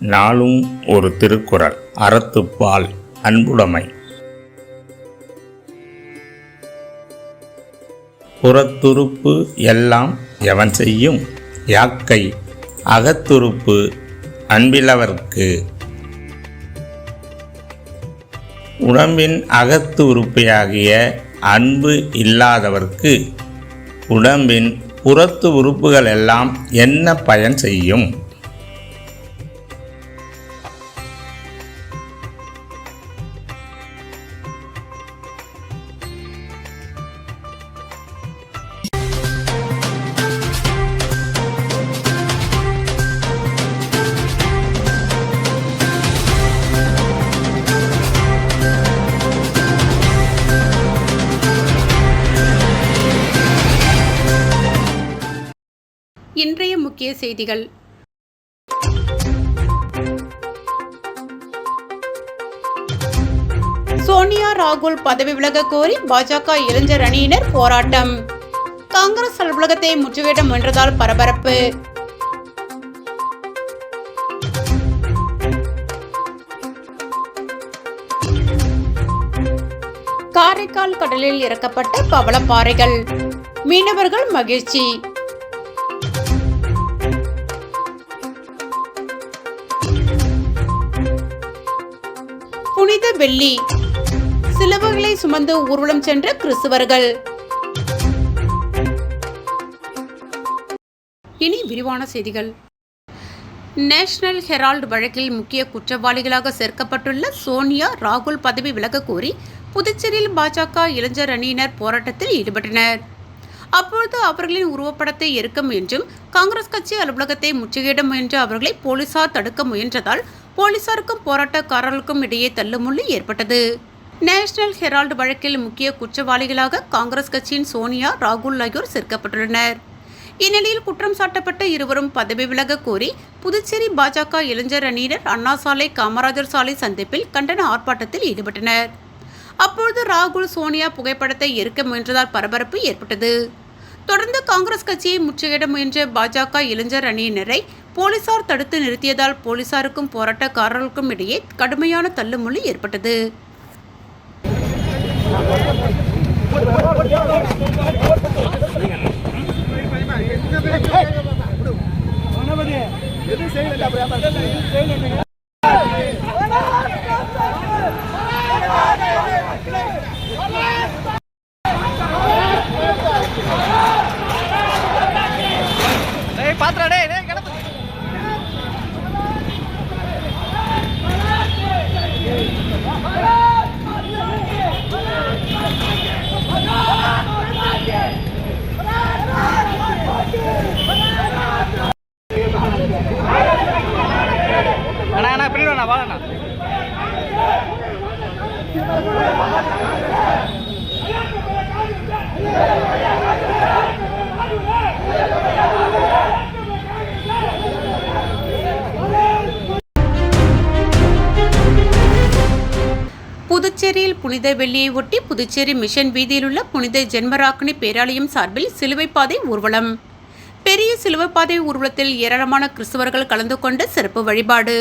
நாளும் ஒரு திருக்குறள் அறத்துப்பால் அன்புடைமை. புறத்துறுப்பு எல்லாம் எவன் செய்யும்? யாக்கை. அகத்துறுப்பு அன்பிலவர்க்கு. உடம்பின் அகத்து உறுப்பையாகிய அன்பு இல்லாதவர்க்கு. உடம்பின் புறத்து உறுப்புகள் எல்லாம் என்ன பயன் செய்யும்? முக்கிய செய்திகள். சோனியா ராகுல் பதவி விலக கோரி பாஜக இளைஞர் அணியினர் போராட்டம். காங்கிரஸ் அலுவலகத்தை முற்றுகையிட முயன்றதால் பரபரப்பு. காரைக்கால் கடலில் இறக்கப்பட்ட பவளப்பாறைகள் மீனவர்கள் மகிழ்ச்சி. புனித வெள்ளி. சிலுவைகளை சுமந்து ஊர்வலம் சென்ற கிறிஸ்துவர்கள். இனி விரிவான செய்திகள். நேஷனல் ஹெரால்டு வழக்கில் முக்கிய குற்றவாளிகளாக சேர்க்கப்பட்டுள்ள சோனியா ராகுல் பதவி விலக கோரி புதுச்சேரியில் பாஜக இளைஞர் அணியினர் போராட்டத்தில் ஈடுபட்டனர். அப்பொழுது அவர்களின் உருவப்படத்தை எரிக்க முயன்றும் காங்கிரஸ் கட்சி அலுவலகத்தை முற்றுகையிட முயன்ற அவர்களை போலீசார் தடுக்க முயன்றதால் போலீசாருக்கும் போராட்டக்காரர்களுக்கும் இடையே தள்ளுமுள்ளு ஏற்பட்டது. நேஷனல் ஹெரால்டு வழக்கில் முக்கிய குற்றவாளிகளாக காங்கிரஸ் கட்சியின் சோனியா ராகுல் ஆகியோர் சேர்க்கப்பட்டுள்ளனர். இந்நிலையில் குற்றம் சாட்டப்பட்ட இருவரும் பதவி விலக கோரி புதுச்சேரி பாஜக இளைஞர் அணியினர் அண்ணா சாலை காமராஜர் சாலை சந்திப்பில் கண்டன ஆர்ப்பாட்டத்தில் ஈடுபட்டனர். அப்பொழுது ராகுல் சோனியா புகைப்படத்தை எரிக்க முயன்றதால் பரபரப்பு ஏற்பட்டது. தொடர்ந்து காங்கிரஸ் கட்சியை முற்றுகையிட முயன்ற பாஜக இளைஞர் அணியினரை போலீசார் தடுத்து நிறுத்தியதால் போலீசாருக்கும் போராட்டக்காரர்களுக்கும் இடையே கடுமையான தள்ளுமுள்ளு ஏற்பட்டது. டேய். புனித வெள்ளியை ஒட்டி புதுச்சேரி மிஷன் வீதியிலுள்ள புனித ஜென்மராக்கினி பேராலயம் சார்பில் சிலுவைப்பாதை ஊர்வலம். பெரிய சிலுவைப்பாதை ஊர்வலத்தில் ஏராளமான கிறிஸ்தவர்கள் கலந்து கொண்ட சிறப்பு வழிபாடு.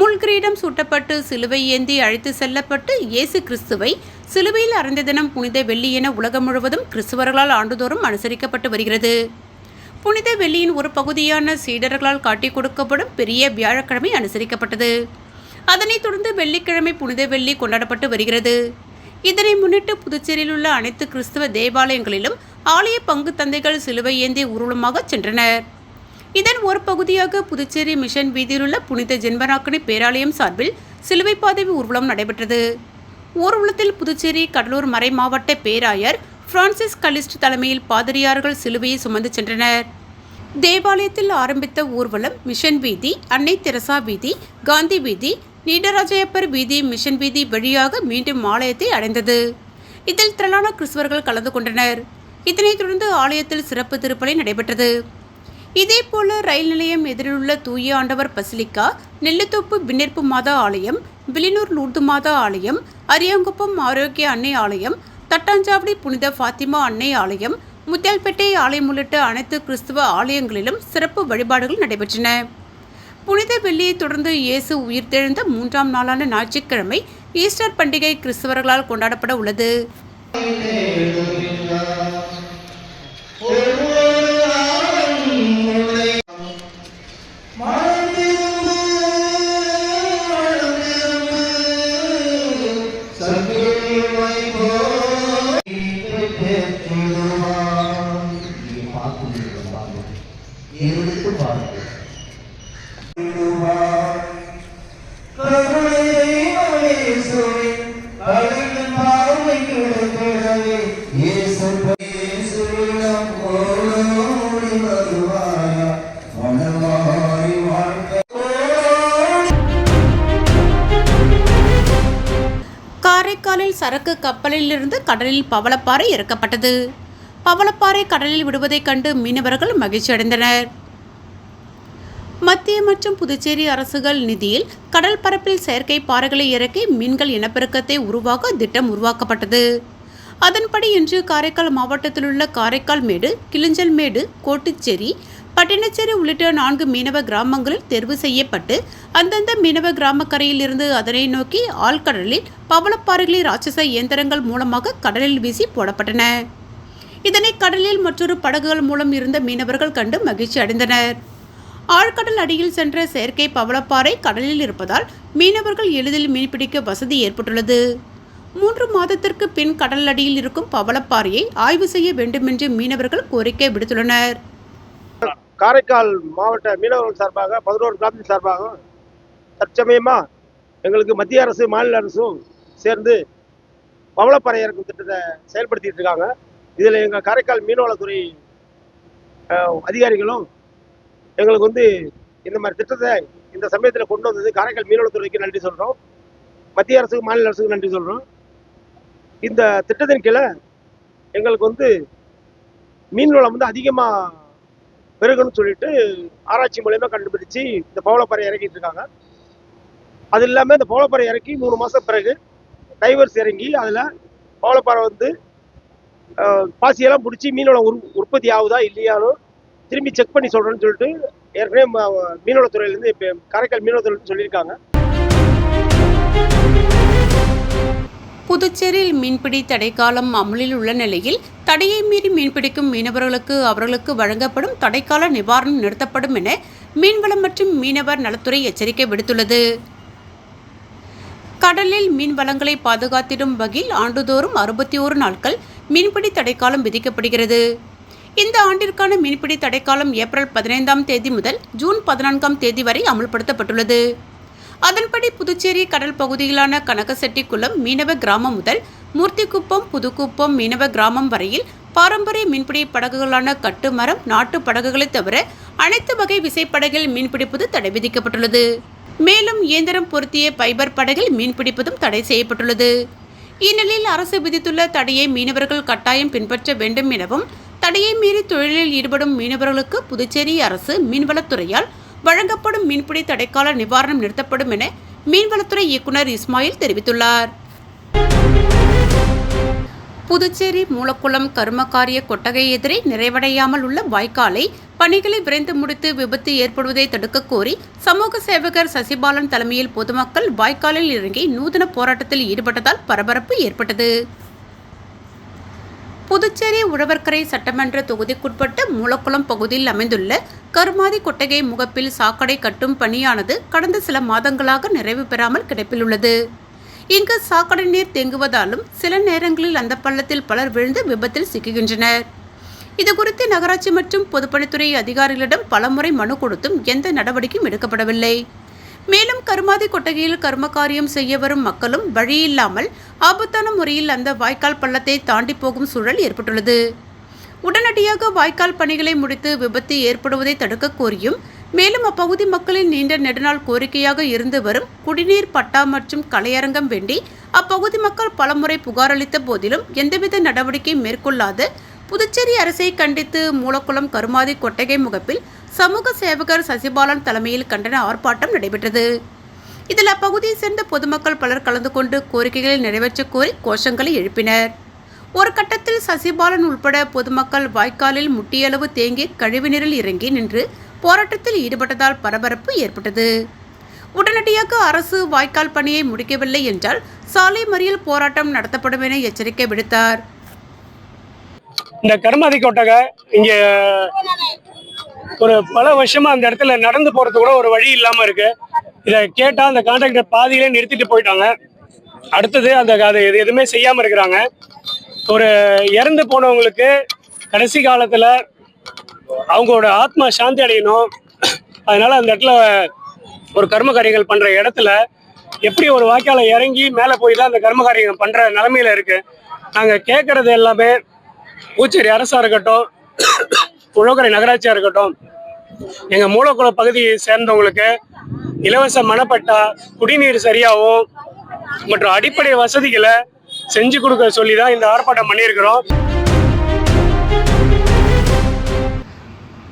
முள்கிரீடம் சூட்டப்பட்டு சிலுவை ஏந்தி அழைத்து செல்லப்பட்டு இயேசு கிறிஸ்துவை சிலுவையில் அறைந்த தினம் புனித வெள்ளி என உலகம் முழுவதும் கிறிஸ்தவர்களால் ஆண்டுதோறும் அனுசரிக்கப்பட்டு வருகிறது. புனித வெள்ளியின் ஒரு பகுதியான சீடர்களால் காட்டிக் கொடுக்கப்படும் பெரிய வியாழக்கிழமை அனுசரிக்கப்பட்டது. அதனைத் தொடர்ந்து வெள்ளிக்கிழமை புனித வெள்ளி கொண்டாடப்பட்டு வருகிறது. இதனை முன்னிட்டு புதுச்சேரியில் உள்ள அனைத்து கிறிஸ்தவ தேவாலயங்களிலும் ஆலய பங்கு தந்தைகள் சிலுவை ஏந்தி ஊர்வலமாக சென்றனர். இதன் ஒரு பகுதியாக புதுச்சேரி மிஷன் வீதியில் உள்ள புனித ஜென்மராக்கணி பேராலயம் சார்பில் சிலுவை பாதவி ஊர்வலம் நடைபெற்றது. ஊர்வலத்தில் புதுச்சேரி கடலூர் மறை மாவட்ட பேராயர் பிரான்சிஸ் கலிஸ்ட் தலைமையில் பாதிரியார்கள் சிலுவையை சுமந்து சென்றனர். தேவாலயத்தில் ஆரம்பித்த ஊர்வலம் மிஷன் வீதி அன்னை தெரசா வீதி காந்தி வீதி நீடராஜயப்பர் வீதி மிஷன் வீதி வழியாக மீண்டும் ஆலயத்தை அடைந்தது. இதில் திரளான கிறிஸ்தவர்கள் கலந்து கொண்டனர். இதனைத் தொடர்ந்து ஆலயத்தில் சிறப்பு திருப்பலி நடைபெற்றது. இதேபோல ரயில் நிலையம் எதிரிலுள்ள தூய ஆண்டவர் பசிலிக்கா நெல்லுத்தோப்பு விண்ணேற்பு மாதா ஆலயம் விலினூர் லூர்து மாதா ஆலயம் அரியாங்குப்பம் ஆரோக்கிய அன்னை ஆலயம் தட்டாஞ்சாவடி புனித ஃபாத்திமா அன்னை ஆலயம் முத்தியால்பேட்டை ஆலயம் உள்ளிட்ட அனைத்து கிறிஸ்துவ ஆலயங்களிலும் சிறப்பு வழிபாடுகள் நடைபெற்றன. புனித வெள்ளியை தொடர்ந்து இயேசு உயிர்த்தெழுந்த மூன்றாம் நாளான ஞாயிற்றுக்கிழமை ஈஸ்டர் பண்டிகை கிறிஸ்தவர்களால் கொண்டாடப்பட உள்ளது. கப்பலிலிருந்து கடலில் பவளப்பாறை இறக்கப்பட்டது. பவளப்பாறை கடலில் விடுவதைக் கண்டு மீனவர்கள் மகிழ்ச்சி அடைந்தனர். மத்திய மற்றும் புதுச்சேரி அரசுகள் நிதியில் கடல் பரப்பில் செயற்கை பாறைகளை இறக்கி மீன்கள் இனப்பெருக்கத்தை உருவாக்க திட்டம் உருவாக்கப்பட்டது. அதன்படி இன்று காரைக்கால் மாவட்டத்தில் உள்ள காரைக்கால் மேடு கிளிஞ்சல் மேடு கோட்டுச்சேரி பட்டினச்சேரி உள்ளிட்ட நான்கு மீனவ கிராமங்களில் தேர்வு செய்யப்பட்டு அந்தந்த மீனவ கிராமக்கரையில் இருந்து அதனை நோக்கி ஆழ்கடலில் பவளப்பாறைகளை ராட்சச இயந்திரங்கள் மூலமாக கடலில் வீசி போடப்பட்டன. இதனை கடலில் மற்றொரு படகுகள் மூலம் இருந்த மீனவர்கள் கண்டு மகிழ்ச்சி அடைந்தனர். ஆழ்கடல் அடியில் சென்ற செயற்கை பவளப்பாறை கடலில் இருப்பதால் மீனவர்கள் எளிதில் மீன்பிடிக்க வசதி ஏற்பட்டுள்ளது. மூன்று மாதத்திற்கு பின் கடல் அடியில் இருக்கும் பவளப்பாறையை ஆய்வு செய்ய வேண்டுமென்று மீனவர்கள் கோரிக்கை விடுத்துள்ளனர். காரைக்கால் மாவட்ட மீனவர்கள் சார்பாக பதினோரு கிராமத்தின் சார்பாக தற்சமயமாக எங்களுக்கு மத்திய அரசு மாநில அரசும் சேர்ந்து பவளப்பாறை இறக்கும் திட்டத்தை செயல்படுத்திட்டு இருக்காங்க. இதில் எங்கள் காரைக்கால் மீனவளத்துறை அதிகாரிகளும் எங்களுக்கு வந்து இந்த மாதிரி திட்டத்தை இந்த சமயத்தில் கொண்டு வந்தது காரைக்கால் மீனவளத்துறைக்கு நன்றி சொல்கிறோம் மத்திய அரசுக்கு மாநில அரசுக்கு நன்றி சொல்கிறோம் இந்த திட்டத்தின் கீழே எங்களுக்கு வந்து மீன் வளம் வந்து அதிகமாக பெருகுன்னு சொல்லிட்டு ஆராய்ச்சி மூலயமா கண்டுபிடிச்சு இந்த பவளப்பாறை இறக்கிட்டு இருக்காங்க. அது இல்லாமல் இந்த பவளப்பாறை இறக்கி மூணு மாதம் பிறகு டைவர்ஸ் இறங்கி அதில் பவளப்பாறை வந்து பாசியெல்லாம் பிடிச்சி மீனோட உற் உற்பத்தி ஆகுதா இல்லையானு திரும்பி செக் பண்ணி சொல்கிறேன்னு சொல்லிட்டு ஏற்கனவே ம- மீனவளத்துறையிலேருந்து இப்போ காரைக்கால் மீனவத்துறையிலேருந்து சொல்லியிருக்காங்க. புதுச்சேரியில் மீன்பிடி தடைக்காலம் அமலில் உள்ள நிலையில் தடையை மீறி மீன்பிடிக்கும் மீனவர்களுக்கு அவர்களுக்கு வழங்கப்படும் தடைக்கால நிவாரணம் நிறுத்தப்படும் என மீன்வளம் மற்றும் மீனவர் நலத்துறை எச்சரிக்கை விடுத்துள்ளது. கடலில் மீன் வளங்களை பாதுகாத்திடும் வகையில் ஆண்டுதோறும் அறுபத்தி ஓரு நாட்கள் மீன்பிடி தடைக்காலம் விதிக்கப்படுகிறது. இந்த ஆண்டிற்கான மீன்பிடி தடைக்காலம் ஏப்ரல் பதினைந்தாம் தேதி முதல் ஜூன் பதினான்காம் தேதி வரை அமல்படுத்தப்பட்டுள்ளது. அதன்படி புதுச்சேரி கடல் பகுதியிலான கனகசெட்டிக்குளம் மீனவ கிராமம் முதல் மூர்த்திக்குப்பம் புதுக்குப்பம் மீனவ கிராமம் வரையில் பாரம்பரிய மீன்பிடி படகுகளான கட்டுமரம் நாட்டு படகுகளை தவிர அனைத்து வகை விசைப்படகில் மீன்பிடிப்பது தடை விதிக்கப்பட்டுள்ளது. மேலும் இயந்திரம் பொருத்திய பைபர் படகில் மீன்பிடிப்பதும் தடை செய்யப்பட்டுள்ளது. இந்நிலையில் அரசு விதித்துள்ள தடையை மீனவர்கள் கட்டாயம் பின்பற்ற வேண்டும் எனவும் தடையை மீறி தொழிலில் ஈடுபடும் மீனவர்களுக்கு புதுச்சேரி அரசு மீன்வளத்துறையால் வழங்கப்படும் மீன்பிடி தடைக்கால நிவாரணம் நிறுத்தப்படும் என மீன்வளத்துறை இயக்குனர் இஸ்மாயில் தெரிவித்துள்ளார். புதுச்சேரி மூலக்குளம் கருமக்காரிய கொட்டகை எதிரே நிறைவடையாமல் உள்ள வாய்க்காலை பணிகளை விரைந்து முடித்து விபத்து ஏற்படுவதை தடுக்க கோரி சமூக சேவகர் சசிபாலன் தலைமையில் பொதுமக்கள் வாய்க்காலில் இறங்கி நூதன போராட்டத்தில் ஈடுபட்டதால் பரபரப்பு ஏற்பட்டது. புதுச்சேரி உழவர்கரை சட்டமன்ற தொகுதிக்குட்பட்ட மூலக்குளம் பகுதியில் அமைந்துள்ள கருமாதி கொட்டகை முகப்பில் சாக்கடை கட்டும் பணியானது கடந்த சில மாதங்களாக நிறைவு பெறாமல் கிடப்பில் உள்ளது இங்கு சாக்கடை நீர் தேங்குவதாலும் சில நேரங்களில் அந்த பள்ளத்தில் பலர் விழுந்து விபத்தில் சிக்குகின்றனர். இதுகுறித்து நகராட்சி மற்றும் பொதுப்பணித்துறை அதிகாரிகளிடம் பலமுறை மனு கொடுத்தும் எந்த நடவடிக்கையும் எடுக்கப்படவில்லை. மேலும் கருமாதி கொட்டகையில் கர்ம காரியம் செய்ய வரும் மக்களும் வழியில்லாமல் ஆபத்தான முறையில் அந்த வாய்க்கால் பள்ளத்தை தாண்டி போகும் சூழல் ஏற்பட்டுள்ளது. உடனடியாக வாய்க்கால் பணிகளை முடித்து விபத்து ஏற்படுவதை தடுக்க கோரியும் மேலும் அப்பகுதி மக்களின் நீண்ட நெடுநாள் கோரிக்கையாக இருந்து வரும் குடிநீர் பட்டா மற்றும் கலையரங்கம் வேண்டி அப்பகுதி மக்கள் பலமுறை புகார் அளித்த போதிலும் எந்தவித நடவடிக்கையும் மேற்கொள்ளாது. புதுச்சேரி அரசை கண்டித்து மூலக்குளம் கருமாதி கொட்டகை முகப்பில் சமூக சேவகர் சசிபாலன் தலைமையில் கண்டன ஆர்ப்பாட்டம் நடைபெற்றது. இதில் அப்பகுதியைச் சேர்ந்த பொதுமக்கள் பலர் கலந்து கொண்டு கோரிக்கைகளை நிறைவேற்றக் கோரி கோஷங்களை எழுப்பினர். ஒரு கட்டத்தில் சசிபாலன் உள்பட பொதுமக்கள் வாய்க்காலில் முட்டியளவு தேங்கி கழிவுநீரில் இறங்கி நின்று போராட்டத்தில் ஈடுபட்டதால் பரபரப்பு ஏற்பட்டது. உடனடியாக அரசு வாய்க்கால் பணியை முடிக்கவில்லை என்றால் சாலை மறியல் போராட்டம் நடத்தப்படும் என எச்சரிக்கை விடுத்தார். இந்த கருமாதி கோட்டக இங்க ஒரு பல வருஷமா அந்த இடத்துல நடந்து போறது கூட ஒரு வழி இல்லாம இருக்கு. இதை கேட்டா அந்த கான்ட்ராக்டர் பாதியிலே நிறுத்திட்டு போயிட்டாங்க. அடுத்தது அந்த அது எது- எதுவுமே செய்யாம இருக்கிறாங்க. ஒரு இறந்து போனவங்களுக்கு கடைசி காலத்தில் அவங்களோட ஆத்மா சாந்தி அடையணும். அதனால் அந்த இடத்துல ஒரு கர்ம காரியங்கள் இடத்துல எப்படி ஒரு வாய்க்கால இறங்கி மேலே போய் தான் அந்த கர்ம காரியங்கள் பண்ற இருக்குது நாங்கள் கேட்குறது எல்லாமே பூச்சேரி அரசாக இருக்கட்டும் உழவுக்கரை நகராட்சியாக இருக்கட்டும் எங்கள் மூலக்குள பகுதியை சேர்ந்தவங்களுக்கு இலவச மனப்பட்டா குடிநீர் சரியாகவும் மற்றும் அடிப்படை வசதிகளை செஞ்சு கொடுக்க சொல்லி தான் இந்த ஆர்ப்பாட்டம் பண்ணியிருக்கிறோம்.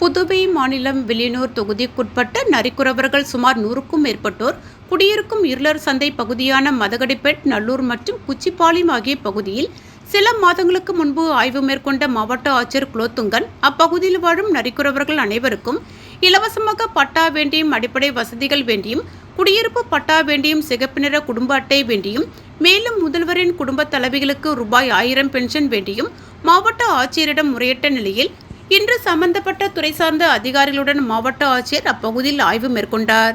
புதுவை மாநிலம் வில்லியனூர் தொகுதிக்குட்பட்ட நரிக்குறவர்கள் சுமார் நூறுக்கும் மேற்பட்டோர் குடியிருக்கும் இருளர் சந்தை பகுதியான மதகடிப்பேட் நல்லூர் மற்றும் குச்சிப்பாளையம் ஆகிய பகுதியில் சில மாதங்களுக்கு முன்பு ஆய்வு மேற்கொண்ட மாவட்ட ஆட்சியர் குலோத்துங்கன் அப்பகுதியில் வாழும் நரிக்குறவர்கள் அனைவருக்கும் இலவசமாக பட்டா வேண்டியும் அடிப்படை வசதிகள் வேண்டியும் குடியிருப்பு பட்டா வேண்டியும் சிகப்பு நிற குடும்ப அட்டை வேண்டியும் மேலும் முதல்வரின் குடும்ப தலைவிகளுக்கு ரூபாய் ஆயிரம் பென்ஷன் வேண்டியும் மாவட்ட ஆட்சியரிடம் முறையிட்ட நிலையில் இன்று சம்பந்தப்பட்ட துறை சார்ந்த அதிகாரிகளுடன் மாவட்ட ஆட்சியர் அப்பகுதியில் ஆய்வு மேற்கொண்டார்.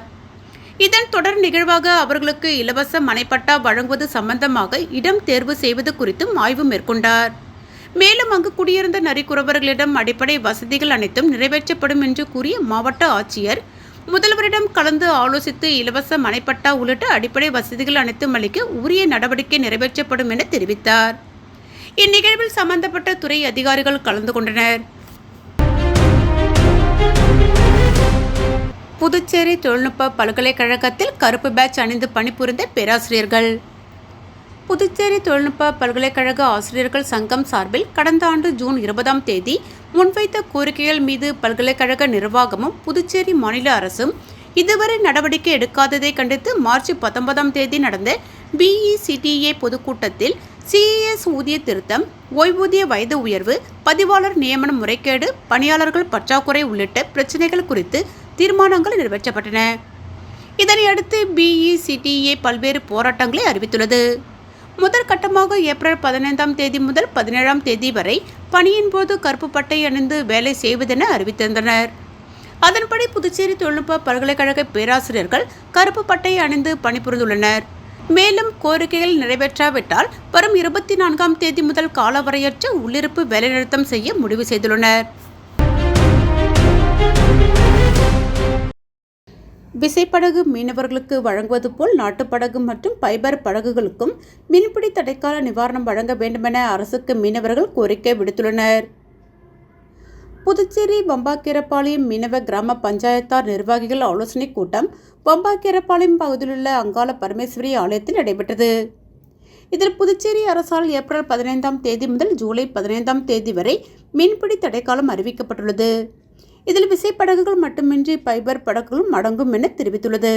இதன் தொடர் நிகழ்வாக அவர்களுக்கு இலவச மனைப்பட்டா வழங்குவது சம்பந்தமாக இடம் தேர்வு செய்வது குறித்தும் ஆய்வு மேற்கொண்டார். மேலும் அங்கு குடியிருந்த நரிக்குறவர்களிடம் அடிப்படை வசதிகள் அனைத்தும் நிறைவேற்றப்படும் என்று கூறிய மாவட்ட ஆட்சியர் முதல்வரிடம் கலந்து ஆலோசித்து இலவச மனைப்பட்டா உள்ளிட்ட அடிப்படை வசதிகள் அனைத்தும் அளிக்க உரிய நடவடிக்கை நிறைவேற்றப்படும் என தெரிவித்தார். இந்நிகழ்வில் சம்பந்தப்பட்ட துறை அதிகாரிகள் கலந்து கொண்டனர். புதுச்சேரி தொழில்நுட்ப பல்கலைக்கழகத்தில் கருப்பு பேட்ச் அணிந்து பணிபுரிந்த பேராசிரியர்கள். புதுச்சேரி தொழில்நுட்ப பல்கலைக்கழக ஆசிரியர்கள் சங்கம் சார்பில் கடந்த ஆண்டு ஜூன் இருபதாம் தேதி முன்வைத்த கோரிக்கைகள் மீது பல்கலைக்கழக நிர்வாகமும் புதுச்சேரி மாநில அரசும் இதுவரை நடவடிக்கை எடுக்காததை கண்டித்து மார்ச் பத்தொன்பதாம் தேதி நடந்த பிஇசிடிஏ பொதுக்கூட்டத்தில் சிஇஎஸ் ஊதிய திருத்தம் ஓய்வூதிய வயது உயர்வு பதிவாளர் நியமன முறைகேடு பணியாளர்கள் பற்றாக்குறை உள்ளிட்ட பிரச்சினைகள் குறித்து தீர்மானங்கள் நிறைவேற்றப்பட்டன. இதனையடுத்து பிஇசிடிஏ பல்வேறு போராட்டங்களை அறிவித்துள்ளது. முதற்கட்டமாக ஏப்ரல் பதினைந்தாம் தேதி முதல் பதினேழாம் தேதி வரை பணியின் போது கருப்பு பட்டை அணிந்து வேலை செய்வதென அறிவித்திருந்தனர். அதன்படி புதுச்சேரி தொழில்நுட்ப பல்கலைக்கழக பேராசிரியர்கள் கருப்பு பட்டை அணிந்து பணிபுரிந்துள்ளனர். மேலும் கோரிக்கைகள் நிறைவேற்றாவிட்டால் வரும் இருபத்தி நான்காம் தேதி முதல் காலவரையற்ற உள்ளிருப்பு வேலைநிறுத்தம் செய்ய முடிவு செய்துள்ளனர். விசைப்படகு மீனவர்களுக்கு வழங்குவது போல் நாட்டுப்படகு மற்றும் பைபர் படகுகளுக்கும் மீன்பிடி தடைக்கால நிவாரணம் வழங்க வேண்டுமென அரசுக்கு மீனவர்கள் கோரிக்கை விடுத்துள்ளனர். புதுச்சேரி பம்பாக்கீரப்பாளையம் மீனவ கிராம பஞ்சாயத்தார் நிர்வாகிகள் ஆலோசனைக் கூட்டம் பம்பாக்கீரப்பாளையம் பகுதியிலுள்ள அங்காள பரமேஸ்வரி ஆலயத்தில் நடைபெற்றது. இதில் புதுச்சேரி அரசால் ஏப்ரல் பதினைந்தாம் தேதி முதல் ஜூலை பதினைந்தாம் தேதி வரை மீன்பிடி தடைக்காலம் அறிவிக்கப்பட்டுள்ளது. இதில் விசைப்படகுகள் மட்டுமின்றி பைபர் படகுகளும் அடங்கும் என தெரிவித்துள்ளது.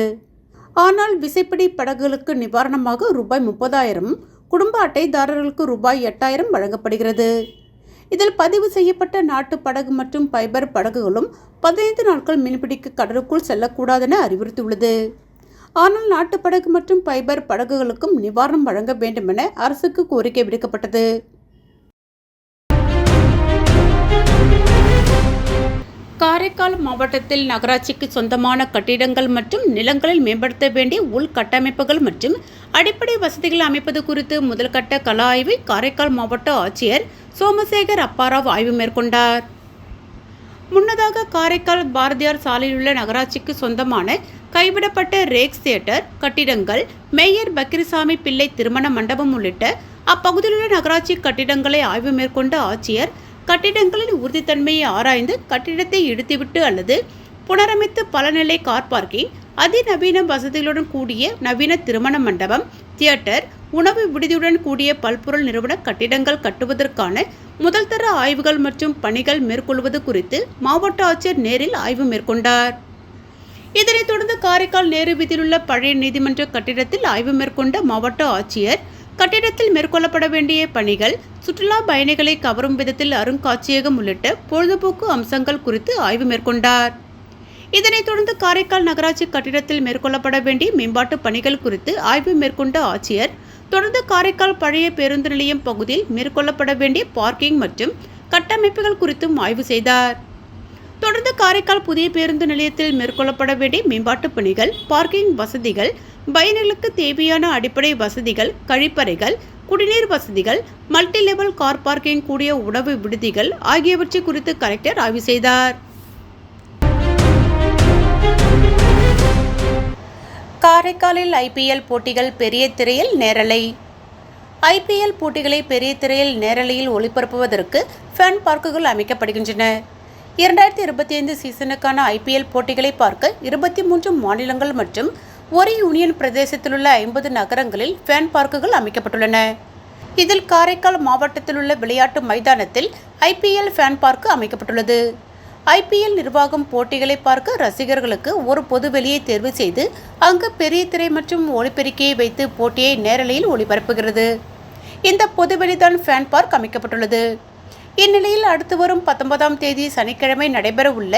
ஆனால் விசைப்படி படகுகளுக்கு நிவாரணமாக ரூபாய் முப்பதாயிரம் குடும்ப அட்டைதாரர்களுக்கு ரூபாய் எட்டாயிரம் வழங்கப்படுகிறது. இதில் பதிவு செய்யப்பட்ட நாட்டு படகு மற்றும் பைபர் படகுகளும் பதினைந்து நாட்கள் மீன்பிடிக்க கடலுக்குள் செல்லக்கூடாதென அறிவுறுத்தியுள்ளது. ஆனால் நாட்டு படகு மற்றும் பைபர் படகுகளுக்கும் நிவாரணம் வழங்க வேண்டுமென அரசுக்கு கோரிக்கை விடுக்கப்பட்டது. காரைக்கால் மாவட்டத்தில் நகராட்சிக்கு சொந்தமான கட்டிடங்கள் மற்றும் நிலங்களில் மேம்படுத்த வேண்டிய உள்கட்டமைப்புகள் மற்றும் அடிப்படை வசதிகள் அமைப்பது குறித்து முதல்கட்ட கள ஆய்வை காரைக்கால் மாவட்ட ஆட்சியர் சோமசேகர் அப்பாராவ் ஆய்வு மேற்கொண்டார். முன்னதாக காரைக்கால் பாரதியார் சாலையில் உள்ள நகராட்சிக்கு சொந்தமான கைவிடப்பட்ட ரேக்ஸ் தியேட்டர் கட்டிடங்கள் மேயர் பக்கிரிசாமி பிள்ளை திருமண மண்டபம் உள்ளிட்ட அப்பகுதியிலுள்ள நகராட்சி கட்டிடங்களை ஆய்வு மேற்கொண்ட ஆட்சியர் கட்டிடங்களின் உறுதித்தன்மையை ஆராய்ந்து கட்டிடத்தை இடித்துவிட்டு அல்லது புனரமைத்து பலநிலை கார் பார்க்கிங் அதிநவீன வசதிகளுடன் கூடிய நவீன திருமண மண்டபம் தியேட்டர் உணவு விடுதியுடன் கூடிய பல்பொருள் நிறுவன கட்டிடங்கள் கட்டுவதற்கான முதல் தர ஆய்வுகள் மற்றும் பணிகள் மேற்கொள்வது குறித்து மாவட்ட ஆட்சியர் நேரில் ஆய்வு மேற்கொண்டார். இதனைத் தொடர்ந்து காரைக்கால் நேரு வீதியிலுள்ள பழைய நீதிமன்ற கட்டிடத்தில் ஆய்வு மேற்கொண்ட மாவட்ட ஆட்சியர் கட்டிடத்தில் மேற்கொள்ளப்பட வேண்டிய பணிகள் சுற்றுலா பயணிகளை கவரும் விதத்தில் அருங்காட்சியகம் உள்ளிட்ட பொழுதுபோக்கு அம்சங்கள் குறித்து ஆய்வு மேற்கொண்டார். இதனைத் தொடர்ந்து காரைக்கால் நகராட்சி கட்டிடத்தில் மேற்கொள்ளப்பட வேண்டிய மேம்பாட்டு பணிகள் குறித்து ஆய்வு மேற்கொண்ட ஆட்சியர் தொடர்ந்து காரைக்கால் பழைய பேருந்து நிலையம் பகுதியில் மேற்கொள்ளப்பட வேண்டிய பார்க்கிங் மற்றும் கட்டமைப்புகள் குறித்தும் ஆய்வு செய்தார். தொடர்ந்து காரைக்கால் புதிய பேருந்து நிலையத்தில் மேற்கொள்ளப்பட வேண்டிய மேம்பாட்டு பணிகள் பார்க்கிங் வசதிகள் பயணிகளுக்கு தேவையான அடிப்படை வசதிகள் கழிப்பறைகள் குடிநீர் வசதிகள் மல்டி லெவல் கார் பார்க்கிங் கூடிய உணவு விடுதிகள் ஆகியவற்றை குறித்து கலெக்டர் ஆய்வு செய்தார். காரைக்காலில் ஐபிஎல் போட்டிகள் பெரிய திரையில் நேரலை. ஐபிஎல் போட்டிகளை பெரிய திரையில் நேரலையில் ஒளிபரப்புவதற்கு ஃபேன் பார்க்குகள் அமைக்கப்படுகின்றன. இரண்டாயிரத்தி இருபத்தி ஐந்து சீசனுக்கான ஐபிஎல் போட்டிகளை பார்க்க இருபத்தி மூன்று மாநிலங்கள் மற்றும் ஒரு யூனியன் பிரதேசத்திலுள்ள ஐம்பது நகரங்களில் ஃபேன் பார்க்குகள் அமைக்கப்பட்டுள்ளன. இதில் காரைக்கால் மாவட்டத்தில் உள்ள விளையாட்டு மைதானத்தில் ஐபிஎல் ஃபேன் பார்க்கு அமைக்கப்பட்டுள்ளது. ஐபிஎல் நிர்வாகம் போட்டிகளை பார்க்க ரசிகர்களுக்கு ஒரு பொதுவெளியை தேர்வு செய்து அங்கு பெரிய திரை மற்றும் ஒளிபெருக்கியை வைத்து போட்டியை நேரலையில் ஒளிபரப்புகிறது. இந்த பொதுவெளிதான் ஃபேன் பார்க் அமைக்கப்பட்டுள்ளது. இந்நிலையில் அடுத்து வரும் பத்தொன்பதாம் தேதி சனிக்கிழமை நடைபெறவுள்ள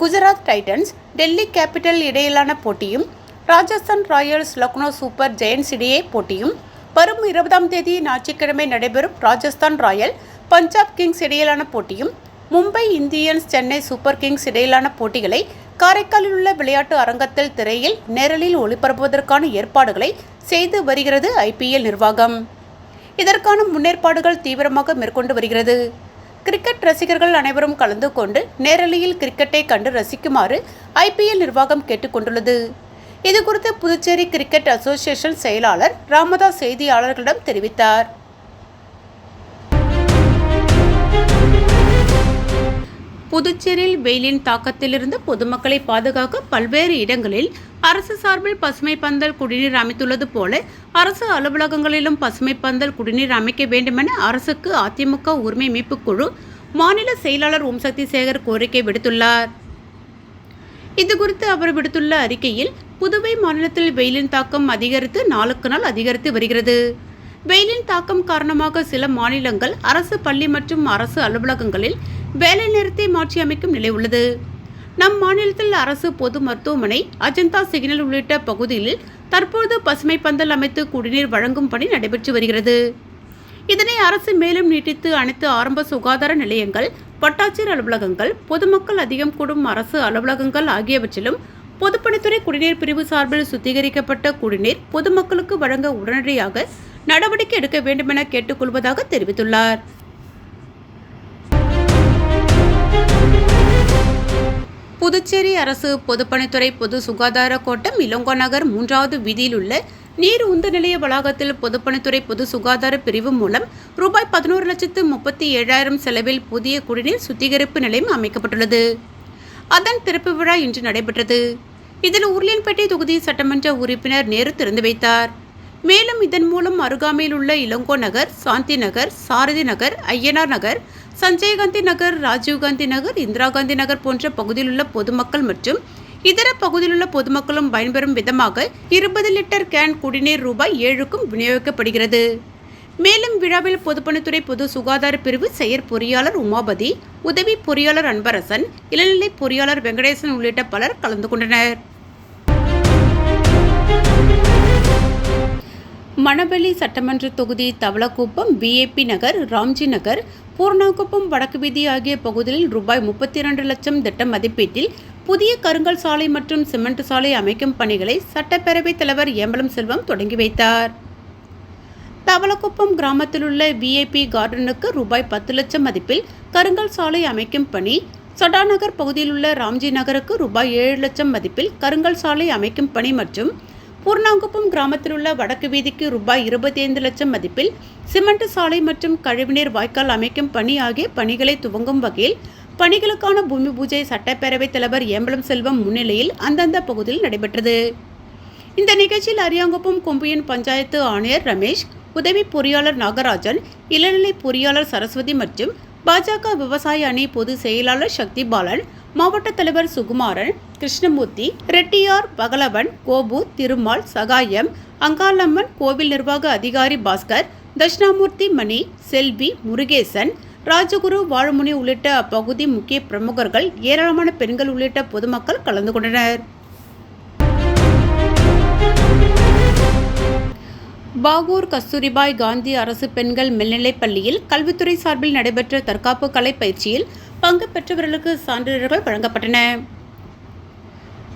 குஜராத் டைட்டன்ஸ் டெல்லி கேபிட்டல் இடையிலான போட்டியும் Rajasthan Royals Lucknow Super Giants இடையே போட்டியும் வரும் இருபதாம் தேதி ஞாயிற்றுக்கிழமை நடைபெறும் ராஜஸ்தான் ராயல் பஞ்சாப் கிங்ஸ் இடையிலான போட்டியும் Mumbai Indians Chennai Super Kings இடையிலான போட்டிகளை காரைக்காலில் உள்ள விளையாட்டு அரங்கத்தில் திரையில் நேரலில் ஒளிபரப்புவதற்கான ஏற்பாடுகளை செய்து வருகிறது ஐபிஎல் நிர்வாகம். இதற்கான முன்னேற்பாடுகள் தீவிரமாக மேற்கொண்டு வருகிறது. கிரிக்கெட் ரசிகர்கள் அனைவரும் கலந்து கொண்டு நேரலையில் கிரிக்கெட்டை கண்டு ரசிக்குமாறு ஐபிஎல் நிர்வாகம் கேட்டுக்கொண்டுள்ளது. இதுகுறித்து புதுச்சேரி கிரிக்கெட் அசோசியேஷன் செயலாளர் ராமதாஸ் செய்தியாளர்களிடம் தெரிவித்தார். புதுச்சேரியில் வெயிலின் தாக்கத்திலிருந்து பொதுமக்களை பாதுகாக்க பல்வேறு இடங்களில் அரசு சார்பில் பசுமை பந்தல் குடிநீர் அமைத்துள்ளது போல அரசு அலுவலகங்களிலும் பசுமை பந்தல் குடிநீர் அமைக்க வேண்டுமென அரசுக்கு அதிமுக உரிமை மீட்புக் குழு மாநில செயலாளர் ஓம்சக்தி சேகர் கோரிக்கை விடுத்துள்ளார். இதுகுறித்து அவர் விடுத்துள்ள அறிக்கையில் புதுவை மாநிலத்தில் வெயிலின் தாக்கம் அதிகரித்து நாளுக்கு நாள் அதிகரித்து வருகிறது. வெயிலின் தாக்கம் காரணமாக சில மாநிலங்கள் அரசு பள்ளி மற்றும் அரசு அலுவலகங்களில் வேலை நிறுத்தி மாற்றி அமைக்கும் நிலை உள்ளது. நம் மாநிலத்தில் அரசு பொது மருத்துவமனை அஜந்தா சிக்னல் உள்ளிட்ட பகுதியில் தற்போது பசுமை பந்தல் அமைத்து குடிநீர் வழங்கும் பணி நடைபெற்று வருகிறது. இதனை அரசு மேலும் நீட்டித்து அனைத்து ஆரம்ப சுகாதார நிலையங்கள் பட்டாட்சியர் அலுவலகங்கள் பொதுமக்கள் அதிகம் கூடும் அரசு அலுவலகங்கள் ஆகியவற்றிலும் பொதுப்பணித்துறை குடிநீர் பிரிவு சார்பில் சுத்திகரிக்கப்பட்ட குடிநீர் பொதுமக்களுக்கு வழங்க உடனடியாக நடவடிக்கை எடுக்க வேண்டுமென கேட்டுக்கொள்வதாக தெரிவித்துள்ளார். புதுச்சேரி அரசு பொதுப்பணித்துறை பொது சுகாதார கோட்டம் இளங்கோ நகர் மூன்றாவது வீதியில் உள்ள நீர் உந்து நிலைய வளாகத்தில் பொதுப்பணித்துறை பொது சுகாதார பிரிவு மூலம் ரூபாய் பதினோரு லட்சத்து முப்பத்தி ஏழாயிரம் செலவில் புதிய குடிநீர் சுத்திகரிப்பு நிலையம் அமைக்கப்பட்டுள்ளது. அதன் திறப்பு விழா இன்று நடைபெற்றது. இதில் உருளியன்பேட்டை தொகுதி சட்டமன்ற உறுப்பினர் நேரு திறந்து வைத்தார். மேலும் இதன் மூலம் அருகாமையில் உள்ள இளங்கோ நகர் சாந்தி நகர் சாரதி நகர் ஐயனார் நகர் சஞ்சயகாந்தி நகர் ராஜீவ்காந்தி நகர் இந்திரா காந்தி நகர் போன்ற பகுதியில் உள்ள பொதுமக்கள் மற்றும் இதர பகுதியில் உள்ள பொதுமக்களும் பயன்பெறும் விதமாக இருபது லிட்டர் கேன் குடிநீர் ரூபாய் ஏழுக்கும் விநியோகிக்கப்படுகிறது. மேலும் விழாவில் பொதுப்பணித்துறை பொது சுகாதார பிரிவு செயற் பொறியாளர் உமாபதி உதவி பொறியாளர் அன்பரசன் இளநிலை பொறியாளர் வெங்கடேசன் உள்ளிட்ட பலர் கலந்து கொண்டனர். மணவெளி சட்டமன்ற தொகுதி தவளக்குப்பம் பிஏபி நகர் ராம்ஜி நகர் பூர்ணாங்குப்பம் வடக்கு வீதி ஆகிய பகுதியில் ரூபாய் முப்பத்தி இரண்டு லட்சம் திட்ட மதிப்பீட்டில் புதிய கருங்கல் சாலை மற்றும் சிமெண்ட் சாலை அமைக்கும் பணிகளை சட்டப்பேரவைத் தலைவர் ஏம்பலம் செல்வம் தொடங்கி வைத்தார். தவளக்குப்பம் கிராமத்தில் உள்ள விஐபி கார்டனுக்கு ரூபாய் பத்து லட்சம் மதிப்பில் கருங்கல் சாலை அமைக்கும் பணி சடாநகர் பகுதியில் உள்ள ராம்ஜி நகருக்கு ரூபாய் ஏழு லட்சம் மதிப்பில் கருங்கல் சாலை அமைக்கும் பணி மற்றும் பூர்ணாங்குப்பம் கிராமத்தில் உள்ள வடக்கு வீதிக்கு ரூபாய் இருபத்தி ஐந்து லட்சம் மதிப்பில் சிமெண்ட் சாலை மற்றும் கழிவுநீர் வாய்க்கால் அமைக்கும் பணி ஆகிய பணிகளை துவங்கும் வகையில் பணிகளுக்கான பூமி பூஜை சட்டப்பேரவைத் தலைவர் ஏம்பலம் செல்வம் முன்னிலையில் அந்தந்த பகுதியில் நடைபெற்றது. இந்த நிகழ்ச்சியில் அரியாங்குப்பம் கொம்பியன் பஞ்சாயத்து ஆணையர் ரமேஷ் உதவி பொறியாளர் நாகராஜன் இளநிலை பொறியாளர் சரஸ்வதி மற்றும் பாஜக விவசாய அணி பொதுச் செயலாளர் சக்தி பாலன் மாவட்ட தலைவர் சுகுமாரன் கிருஷ்ணமூர்த்தி ரெட்டியார் பகலவன் கோபு திருமால் சகாயம் அங்காளம்மன் கோவில் நிர்வாக அதிகாரி பாஸ்கர் தட்சிணாமூர்த்தி மணி செல்வி முருகேசன் ராஜகுரு வாழமுனி உள்ளிட்ட அப்பகுதி முக்கிய பிரமுகர்கள் ஏராளமான பெண்கள் உள்ளிட்ட பொதுமக்கள் கலந்து கொண்டனர். பாகூர் கஸ்தூரிபாய் காந்தி அரசு பெண்கள் மேல்நிலைப் பள்ளியில் கல்வித்துறை சார்பில் நடைபெற்ற தற்காப்பு கலை பயிற்சியில் பங்கு பெற்றவர்களுக்கு சான்றிதழ்கள் வழங்கப்பட்டன.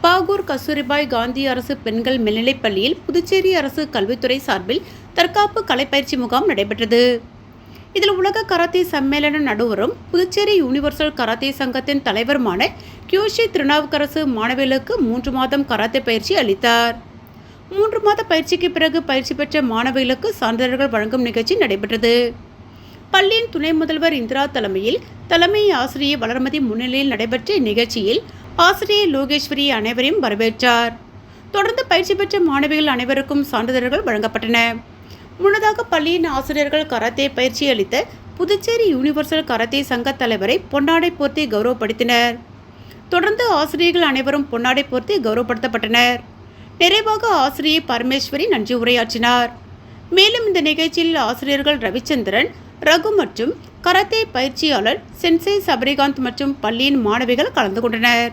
பாகூர் கஸ்தூரிபாய் காந்தி அரசு பெண்கள் மேல்நிலைப் பள்ளியில் புதுச்சேரி அரசு கல்வித்துறை சார்பில் தற்காப்பு கலைப்பயிற்சி முகாம் நடைபெற்றது. இதில் உலக கராத்தே சம்மேளன நடுவரும் புதுச்சேரி யூனிவர்சல் கராத்தே சங்கத்தின் தலைவருமான கியோஷி திருநாவுக்கரசு மாணவிகளுக்கு மூன்று மாதம் கராத்தே பயிற்சி அளித்தார். மூன்று மாத பயிற்சிக்கு பிறகு பயிற்சி பெற்ற மாணவிகளுக்கு சான்றிதழ்கள் வழங்கும் நிகழ்ச்சி நடைபெற்றது. பள்ளியின் துணை முதல்வர் இந்திரா தலைமையில் தலைமை ஆசிரியை வளர்மதி முன்னிலையில் நடைபெற்ற இந்நிகழ்ச்சியில் ஆசிரியை லோகேஸ்வரி அனைவரையும் வரவேற்றார். தொடர்ந்து பயிற்சி பெற்ற மாணவிகள் அனைவருக்கும் சான்றிதழ்கள் வழங்கப்பட்டன. முன்னதாக பள்ளியின் ஆசிரியர்கள் கராத்தே பயிற்சி அளித்த புதுச்சேரி யூனிவர்சல் கராத்தே சங்க தலைவரை பொன்னாடை போர்த்தி கௌரவப்படுத்தினர். தொடர்ந்து ஆசிரியர்கள் அனைவரும் பொன்னாடை போர்த்தி கௌரவப்படுத்தப்பட்டனர். நிறைவாக ஆசிரியை பரமேஸ்வரி நன்றி உரையாற்றினார். மேலும் இந்த நிகழ்ச்சியில் ஆசிரியர்கள் ரவிச்சந்திரன் ரகு மற்றும் கராத்தே பயிற்சியாளர் சென்சை சபரிகாந்த் மற்றும் பள்ளியின் மாணவிகள் கலந்து கொண்டனர்.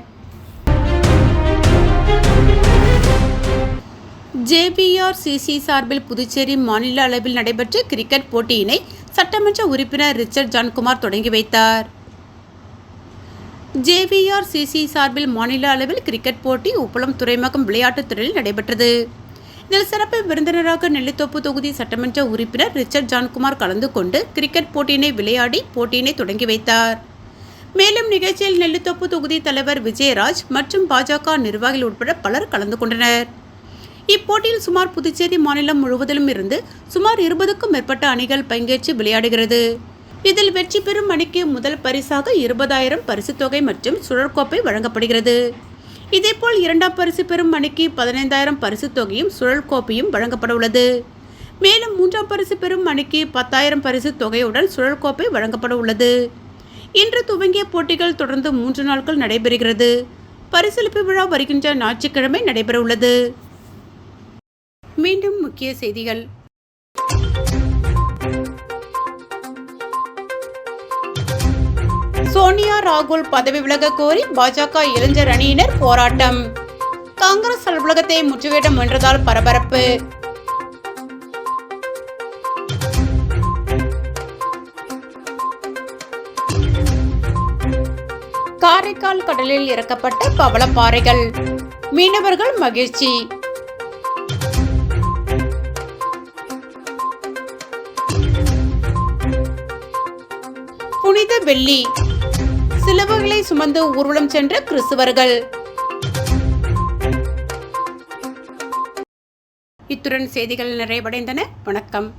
ஜேபிஆர் சிசி சார்பில் புதுச்சேரி மாநில அளவில் நடைபெற்ற கிரிக்கெட் போட்டியினை சட்டமன்ற உறுப்பினர் ரிச்சர்ட் ஜான்குமார் தொடங்கி வைத்தார். ஜேவிஆர் சிசி சார்பில் மாநில அளவில் கிரிக்கெட் போட்டி உப்பளம் துறைமுகம் விளையாட்டுத் துறையில் நடைபெற்றது. இதில் சிறப்பு விருந்தினராக நெல்லித்தோப்பு தொகுதி சட்டமன்ற உறுப்பினர் ரிச்சர்ட் ஜான்குமார் கலந்து கொண்டு கிரிக்கெட் போட்டியினை விளையாடி போட்டியினை தொடங்கி வைத்தார். மேலும் நிகழ்ச்சியில் நெல்லித்தோப்பு தொகுதி தலைவர் விஜயராஜ் மற்றும் பாஜக நிர்வாகிகள் உட்பட பலர் கலந்து கொண்டனர். இப்போட்டியில் சுமார் புதுச்சேரி மாநிலம் முழுவதிலும் இருந்து சுமார் இருபதுக்கும் மேற்பட்ட அணிகள் பங்கேற்று விளையாடுகிறது. இதில் வெற்றி பெறும் அணிக்கு முதல் பரிசாக இருபதாயிரம் பரிசுத் தொகை மற்றும் சுழற்கோப்பை வழங்கப்படுகிறது. இதேபோல் இரண்டாம் பரிசு பெறும் அணிக்கு பதினைந்தாயிரம் பரிசுத் தொகையும் சுழல் கோப்பையும் வழங்கப்பட உள்ளது. மேலும் மூன்றாம் பரிசு பெறும் அணிக்கு பத்தாயிரம் பரிசு தொகையுடன் சுழல் கோப்பை வழங்கப்பட உள்ளது. இன்று துவங்கிய போட்டிகள் தொடர்ந்து மூன்று நாட்கள் நடைபெறுகிறது. பரிசளிப்பு விழா வருகின்ற ஞாயிற்றுக்கிழமை நடைபெற உள்ளது மீண்டும் முக்கிய செய்திகள். சோனியா ராகுல் பதவி விலக கோரி பாஜக இளைஞர் அணியினர் போராட்டம். காங்கிரஸ் அலுவலகத்தை முற்றுகையிட முயன்றதால் பரபரப்பு. காரைக்கால் கடலில் இறக்கப்பட்ட பவளப்பாறைகள். மீனவர்கள் மகிழ்ச்சி. புனித வெள்ளி. சிலுவைகளை சுமந்து ஊர்வலம் சென்ற கிறிஸ்துவர்கள். இத்துடன் செய்திகள் நிறைவடைந்தன. வணக்கம்.